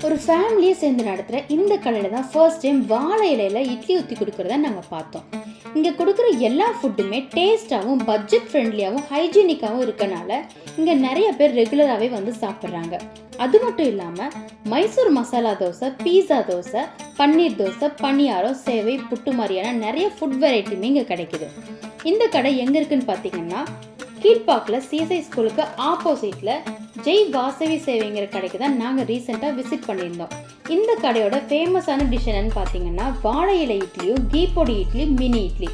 ஒரு ஃபேமிலியை சேர்ந்து நடத்துகிற இந்த கடையில் தான் ஃபர்ஸ்ட் டைம் வாழை இலையில் இட்லி ஊற்றி கொடுக்குறத நாங்கள் பார்த்தோம். இங்கே கொடுக்குற எல்லா ஃபுட்டுமே டேஸ்ட்டாகவும் பட்ஜெட் ஃப்ரெண்ட்லியாகவும் ஹைஜீனிக்காகவும் இருக்கனால இங்கே நிறைய பேர் ரெகுலராகவே வந்து சாப்பிட்றாங்க. அது மட்டும் இல்லாமல் மைசூர் மசாலா தோசை பீஸா தோசை பன்னீர் தோசை பனியாரம் சேவை புட்டு மாதிரியான நிறைய ஃபுட் வெரைட்டியுமே இங்கே கிடைக்குது. இந்த கடை எங்கே இருக்குன்னு பார்த்தீங்கன்னா கீழ்பாக்கில் சிஎஸ்ஐ ஸ்கூலுக்கு ஆப்போசிட்டில் ஜெய் வாசவி சேவைங்கிற கடைக்கு தான் நாங்கள் ரீசெண்டாக விசிட் பண்ணியிருந்தோம். இந்த கடையோட ஃபேமஸான டிஷ் என்னன்னு பார்த்தீங்கன்னா வாழை இலை இட்லியும் கீ பொடி இட்லி மினி இட்லி.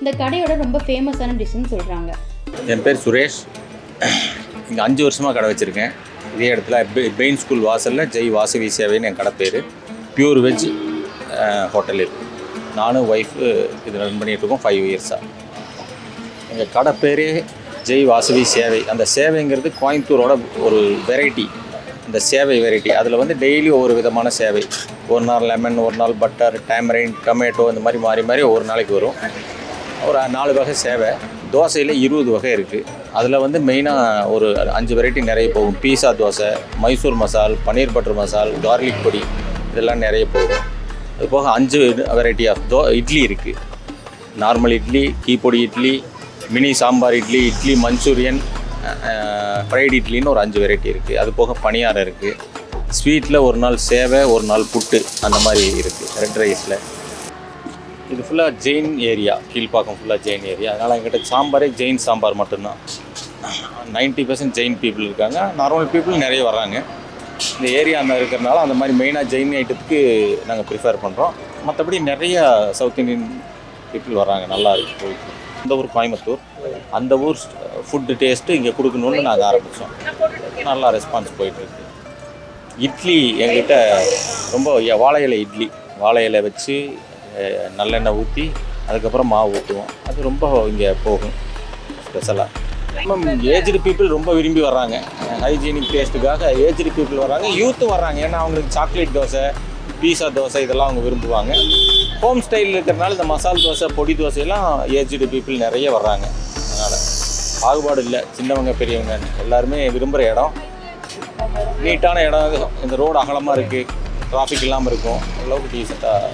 இந்த கடையோட ரொம்ப ஃபேமஸான டிஷ்ஷுன்னு சொல்கிறாங்க என் பேர் சுரேஷ். இங்கே அஞ்சு வருஷமாக கடை வச்சுருக்கேன். இதே இடத்துல பெயின் ஸ்கூல் வாசலில் ஜெய் வாசவி சேவைன்னு என் கடை பேர். பியூர் வெஜ் ஹோட்டல் இருக்குது நானும் ஒய்ஃபு இது ரன் பண்ணிகிட்ருக்கோம் ஃபைவ் இயர்ஸாக எங்கள் கடை பேரே ஜெய் வாசவி சேவை. அந்த சேவைங்கிறது கோயம்புத்தூரோட ஒரு வெரைட்டி இந்த சேவை வெரைட்டி அதில் வந்து டெய்லி ஒவ்வொரு விதமான சேவை. ஒரு நாள் லெமன் ஒரு நாள் பட்டர் டேமரைன் டொமேட்டோ இந்த மாதிரி மாறி மாறி ஒரு நாளைக்கு வரும். ஒரு நாலு வகை சேவை. தோசையில் இருபது வகை இருக்குது அதில் வந்து மெயினாக ஒரு அஞ்சு வெரைட்டி நிறைய போகும். பீஸா தோசை மைசூர் மசால் பன்னீர் பட்டர் மசால் கார்லிக் பொடி இதெல்லாம் நிறைய போகும். அது போக அஞ்சு வெரைட்டி ஆஃப் தோ இட்லி இருக்குது நார்மல் இட்லி டீ பொடி idli mini sambar idli idli manchurian fried இட்லின்னு ஒரு அஞ்சு வெரைட்டி இருக்குது அது போக பணியாரம் இருக்குது ஸ்வீட்டில் ஒரு நாள் சேவை ஒரு நாள் புட்டு அந்த மாதிரி இருக்குது ரெட் ரைஸில் இது ஃபுல்லாக ஜெயின் ஏரியா. கீழ்ப்பாக்கம் ஃபுல்லாக ஜெயின் ஏரியா. அதனால் எங்கிட்ட சாம்பாரே ஜெயின் சாம்பார் மட்டும்தான். 90% பர்சன்ட் ஜெயின் பீப்புள் இருக்காங்க. நார்மல் பீப்புள் நிறைய வராங்க இந்த ஏரியா அந்த இருக்கிறனால அந்த மாதிரி மெயினாக ஜெயின் ஐட்டத்துக்கு நாங்கள் ப்ரிஃபர் பண்ணுறோம் மற்றபடி நிறையா சவுத் இந்தியன் பீப்புள் வராங்க நல்லா இருக்கு போயிட்டு. இந்த ஊர் கோயம்புத்தூர். அந்த ஊர் ஃபுட்டு டேஸ்ட்டு இங்கே கொடுக்கணுன்னு நாங்கள் ஆரம்பித்தோம் நல்லா ரெஸ்பான்ஸ் போயிட்டுருக்கு இட்லி எங்கிட்ட ரொம்ப வாழை இலை இட்லி. வாழை இலை வச்சு நல்லெண்ணெய் ஊற்றி அதுக்கப்புறம் மாவு ஊற்றுவோம் அது ரொம்ப இங்கே போகும் ஸ்பெஷலாக ஏஜ்டு பீப்புள் ரொம்ப விரும்பி வர்றாங்க. ஹைஜீனிக் டேஸ்ட்டுக்காக ஏஜ்டு பீப்புள் வர்றாங்க. யூத்தும் வர்றாங்க. ஏன்னா அவங்களுக்கு சாக்லேட் தோசை பீஸா தோசை இதெல்லாம் அவங்க விரும்புவாங்க. ஹோம் ஸ்டைல் இருக்கிறனால இந்த மசால் தோசை பொடி தோசையெல்லாம் ஏஜ்டு பீப்புள் நிறைய வர்றாங்க. அதனால் பாகுபாடு இல்லை. சின்னவங்க பெரியவங்க எல்லாருமே விரும்புகிற இடம். நீட்டான இடம். இந்த ரோடு அகலமாக இருக்குது டிராஃபிக் இல்லாமல் இருக்கும். ஓரளவுக்கு டீசெண்டாக